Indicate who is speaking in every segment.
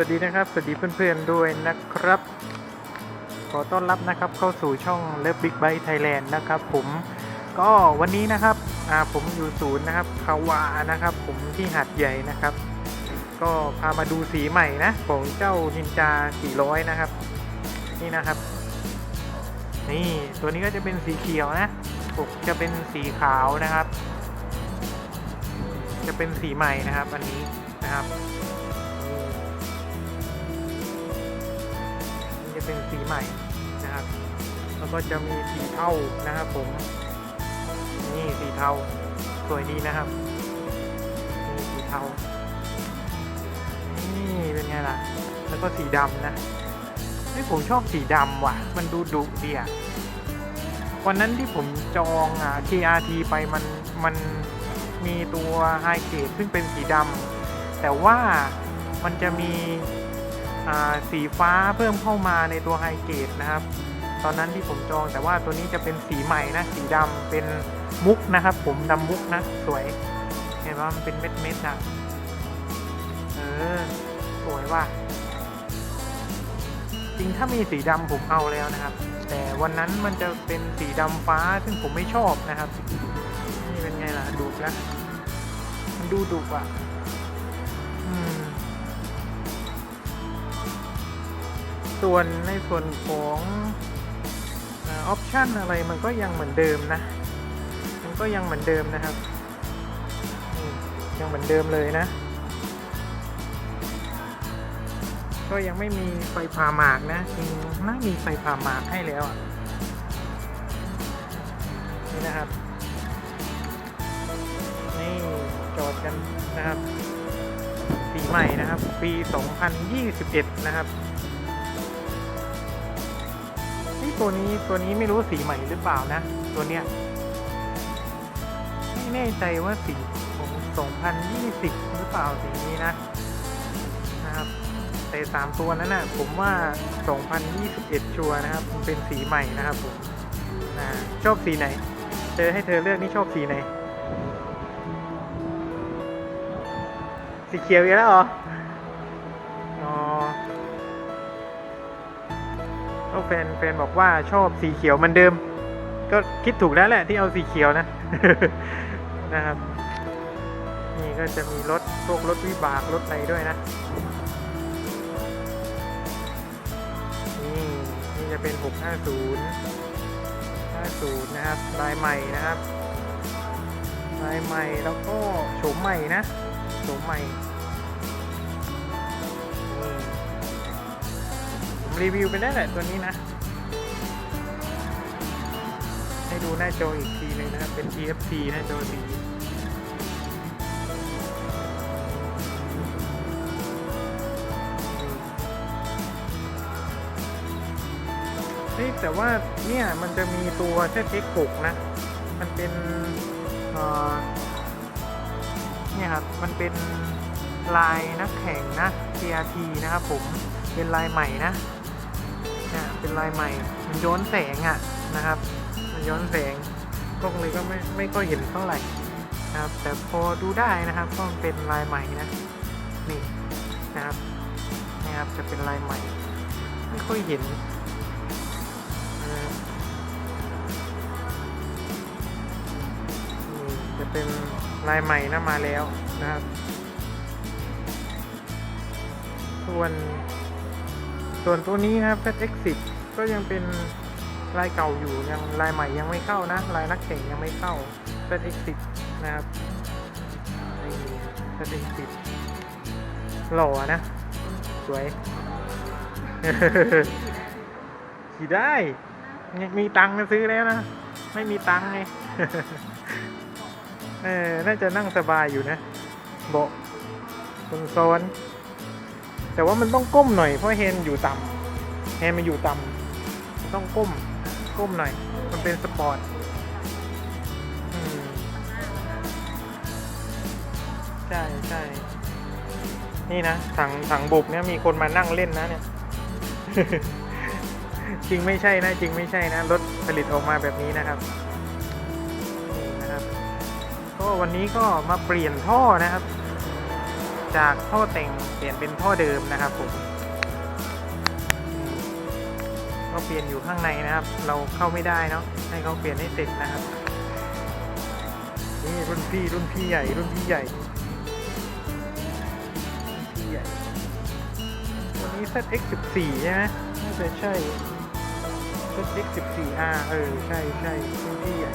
Speaker 1: สวัสดีนะครับ สวัสดีเพื่อนๆด้วยนะครับ ขอต้อนรับนะครับเข้าสู่ช่อง l ล v e Big Bike Thailand นะครับผมก็วันนี้นะครับอ่าผมอยู่ศูนย์นะครับคาวานะครับ ผมที่หัดใหญ่นะครับ ก็พามาดูสีใหม่นะของเจ้านินจา 400 นะครับ นี่นะครับ นี่ตัวนี้ก็จะเป็นสีเขียวนะปกจะเป็นสีขาวนะครับ จะเป็นสีใหม่นะครับ อันนี้นะครับ เป็นสีใหม่นะครับ แล้วก็จะมีสีเทานะครับ ผม นี่สีเทาสวยดีนะครับ นี่สีเทา นี่เป็นไงล่ะ แล้วก็สีดำนะนี่ผมชอบสีดำว่ะ มันดูดุดีอะวันนั้นที่ผมจองอะ KRT ไปมันมันมีตัวไฮเกรดซึ่งเป็นสีดำแต่ว่ามันจะมี สีฟ้าเพิ่มเข้ามาในตัวไฮเกรดนะครับ ตอนนั้นที่ผมจองแต่ว่าตัวนี้จะเป็นสีใหม่นะ สีดำเป็นมุกนะครับ ผมดำมุกนะ สวย เห็นว่ามันเป็นเม็ดเม็ดๆนะเออ สวยว่ะจริงถ้ามีสีดำผมเอาแล้วนะครับ แต่วันนั้นมันจะเป็นสีดำฟ้าซึ่งผมไม่ชอบนะครับนี่เป็นไงล่ะดุแล้วมันดูดุอะ อืม ส่วนในส่วนของออปชันอะไรมันก็ยังเหมือนเดิมนะ มันก็ยังเหมือนเดิมนะครับ ยังเหมือนเดิมเลยนะ ก็ยังไม่มีไฟผ่าหมากนะจริงน่ามีไฟผ่าหมากให้แล้วอะนี่นะครับนี่จอดกันนะครับปีใหม่นะครับ ปี 2021 นะครับ ตัวนี้ตัวนี้ไม่รู้สีใหม่หรือเปล่านะ ตัวเนี้ยไม่แน่ใจว่าสีของ2020 หรือเปล่าสีนี้นะนะครับแต่สามตัวนั้นนะผมว่า 2021 ชัวนะครับเป็นสีใหม่นะครับผมอ่าชอบสีไหนเจอให้เธอเลือกนี่ชอบสีไหนสีเขียวอีกแล้วเหรออ๋อ แฟนแฟนบอกว่าชอบสีเขียวเหมือนเดิม ก็คิดถูกแล้วแหละที่เอาสีเขียวนะนะครับ นี่ก็จะมีรถพวกรถวิบากรถอะไรด้วยนะนี่นี่จะเป็น 650 50 นะครับลายใหม่นะครับลายใหม่แล้วก็โฉมใหม่นะโฉมใหม่ รีวิวไปแล้แหละตัวนี้นะ ให้ดูหน้าจออีกทีหนึงนะครับ เป็น TFT หน้าจอสีเฮ้ยแต่ว่าเนี่ยมันจะมีตัวเช่ X6 นะ มันเป็นเอ่อเนี่ยครับ มันเป็นลายนักแข่งนะ TRT นะครับผม เป็นลายใหม่นะ เป็นลายใหม่ มันย้อนแสงอะ่ะนะครับ มันย้อนแสงกล้องเลยก็ไม่ไม่ค่อยเห็นเท่าไหร่นะครับ แต่พอดูได้นะครับก็มันเป็นลายใหม่นะนี่นะครับนี่ครับจะเป็นลายใหม่ ไม่ค่อยเห็นเออนี่จะเป็นลายใหม่นะมาแล้วนะครับ ส่วน ส่วนตัวนี้นะครับ X10 ก็ยังเป็นลายเก่าอยู่ยังลายใหม่ยังไม่เข้านะลายนักแข่งยังไม่เข้า ZX10 นะครับนี่ ZX10 หล่อนะ สวยขี่ได้มีตังค์ซื้อแล้วนะ ไม่มีตังค์ไงเออน่าจะนั่งสบายอยู่นะ เบาะตรงโซน แต่ว่ามันต้องก้มหน่อยเพราะเฮนอยู่ต่ำเฮนมันอยู่ต่ำต้องก้มก้มหน่อย มันเป็นสปอร์ตใช่ใช่นี่นะถังถังบุกเนี่ยมีคนมานั่งเล่นนะเนี่ย จริงไม่ใช่นะ จริงไม่ใช่นะรถผลิตออกมาแบบนี้นะครับนี่นะครับ ก็วันนี้ก็มาเปลี่ยนท่อนะครับ จากท่อแต่งเปลี่ยนเป็นท่อเดิมนะครับผมก็เปลี่ยนอยู่ข้างในนะครับ เราเข้าไม่ได้เนาะให้เขาเปลี่ยนให้เสร็จนะครับ นี่รุ่นพี่รุ่นพี่ใหญ่รุ่นพี่ใหญ่รุ่นพี่ใหญ่ตัวนี้ ZX14 ใช่ไหมน่าจะใช่ ZX14R เออ ใช่ใช่รุ่นพี่ใหญ่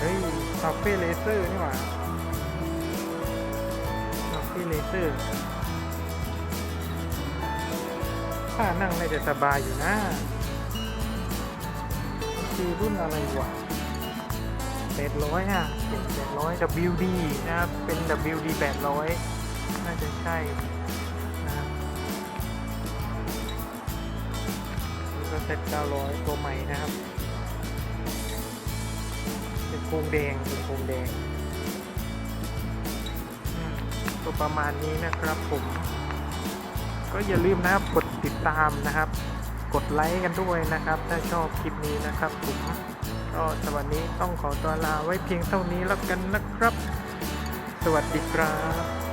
Speaker 1: เฮ้ยคาเฟ่เลเซอร์นี่หว่าคาเฟ่เลเซอร์ถ้านั่งน่าจะสบายอยู่นะคือรุ่นอะไรวะ800อะเป็น800 WD นะครับ เป็น WD 800น่าจะใช่นะครับก็เซ็ต900ตัวใหม่นะครับ ครงแดงเป็นโครงแดงตัวประมาณนี้นะครับผม ก็อย่าลืมนะครับกดติดตามนะครับ กดไลค์กันด้วยนะครับ ถ้าชอบคลิปนี้นะครับผมก็สวัสดีต้องขอตัวลาไว้เพียงเท่านี้แล้วกันนะครับ สวัสดีครับ